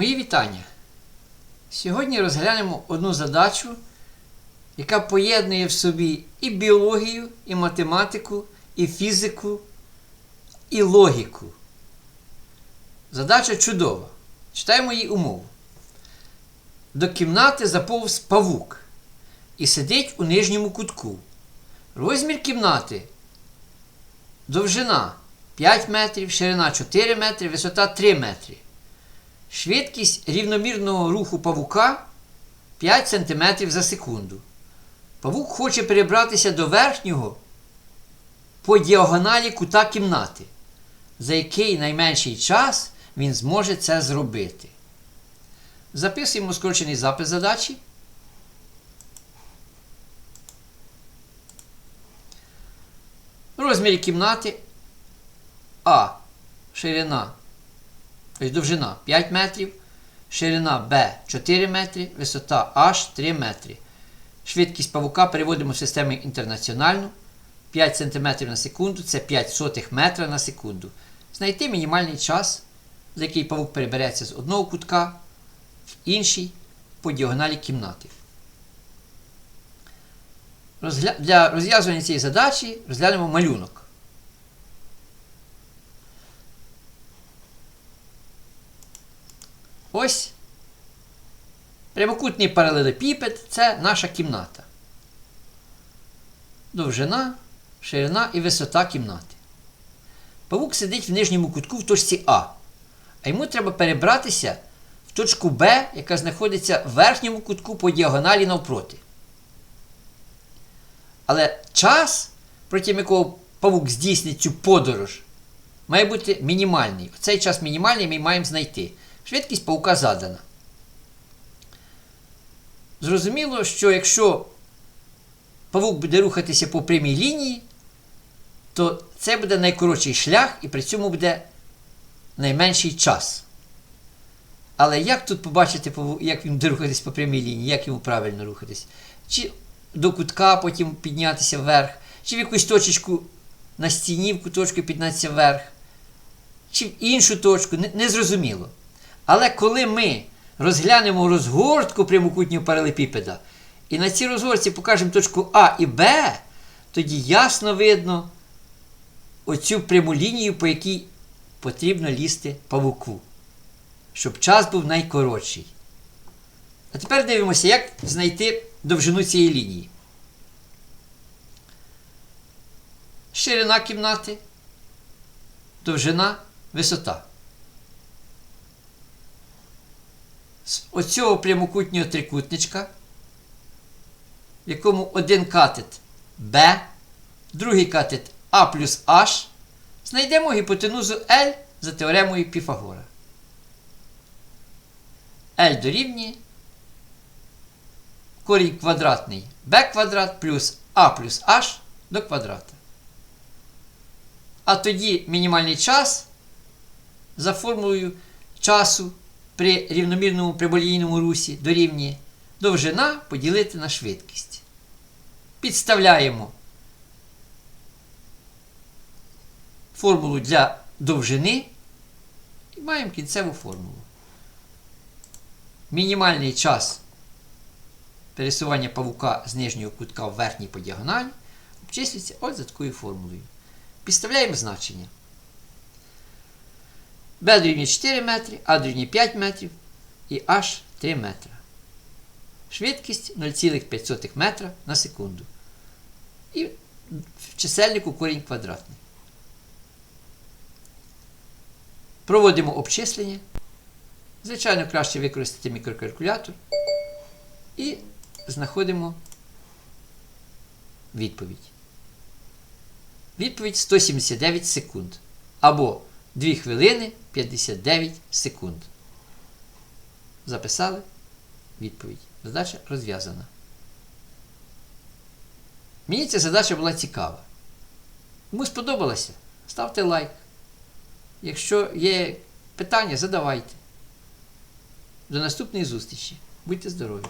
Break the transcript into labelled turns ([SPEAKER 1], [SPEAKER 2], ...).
[SPEAKER 1] Мої вітання. Сьогодні розглянемо одну задачу, яка поєднує в собі і біологію, і математику, і фізику, і логіку. Задача чудова. Читаємо її умову. До кімнати заповз павук і сидить у нижньому кутку. Розмір кімнати довжина 5 метрів, ширина 4 метри, висота 3 метри. Швидкість рівномірного руху павука 5 см за секунду. Павук хоче перебратися до верхнього по діагоналі кута кімнати, за який найменший час він зможе це зробити. Записуємо скорочений запис задачі. В розмірі кімнати А. Ширина тобто довжина 5 метрів, ширина Б 4 метри, висота H 3 метри. Швидкість павука переводимо в систему інтернаціональну. 5 см на секунду це 5 сотих метра на секунду. Знайти мінімальний час, за який павук перебереться з одного кутка в інший по діагоналі кімнати. Для розв'язування цієї задачі розглянемо малюнок. Ось прямокутний паралелепіпед це наша кімната. Довжина, ширина і висота кімнати. Павук сидить в нижньому кутку в точці А. А йому треба перебратися в точку Б, яка знаходиться в верхньому кутку по діагоналі навпроти. Але час, протягом якого павук здійснить цю подорож, має бути мінімальний. Цей час мінімальний ми маємо знайти. Швидкість паука задана. Зрозуміло, що якщо павук буде рухатися по прямій лінії, то це буде найкоротший шлях і при цьому буде найменший час. Але як тут побачити, як він буде рухатись по прямій лінії, як йому правильно рухатись? Чи до кутка потім піднятися вверх, чи в якусь точечку на стіні в куточку піднятися вверх, чи в іншу точку, незрозуміло. Але коли ми розглянемо розгортку прямокутнього паралепіпеда, і на цій розгортці покажемо точку А і Б, тоді ясно видно оцю пряму лінію, по якій потрібно лізти павуку, щоб час був найкоротший. А тепер дивимося, як знайти довжину цієї лінії. Ширина кімнати, довжина, висота. З оцього прямокутнього трикутничка, в якому один катет Б, другий катет А плюс H, знайдемо гіпотенузу L за теоремою Піфагора. L дорівнює корінь квадратний b квадрат плюс а плюс h до квадрата. А тоді мінімальний час за формулою часу при рівномірному прямолінійному русі дорівнює довжина поділити на швидкість. Підставляємо формулу для довжини і маємо кінцеву формулу. Мінімальний час пересування павука з нижнього кутка в верхній по діагоналі обчислюється ось за такою формулою. Підставляємо значення. B дорівнює 4 метри, А дорівнює 5 метрів і H 3 метра. Швидкість 0,5 метра на секунду. І в чисельнику корінь квадратний. Проводимо обчислення. Звичайно, краще використати мікрокалькулятор. І знаходимо відповідь. Відповідь 179 секунд. Або 2 хвилини 59 секунд. Записали відповідь. Задача розв'язана. Мені ця задача була цікава. Кому сподобалося? Ставте лайк. Якщо є питання, задавайте. До наступної зустрічі. Будьте здорові!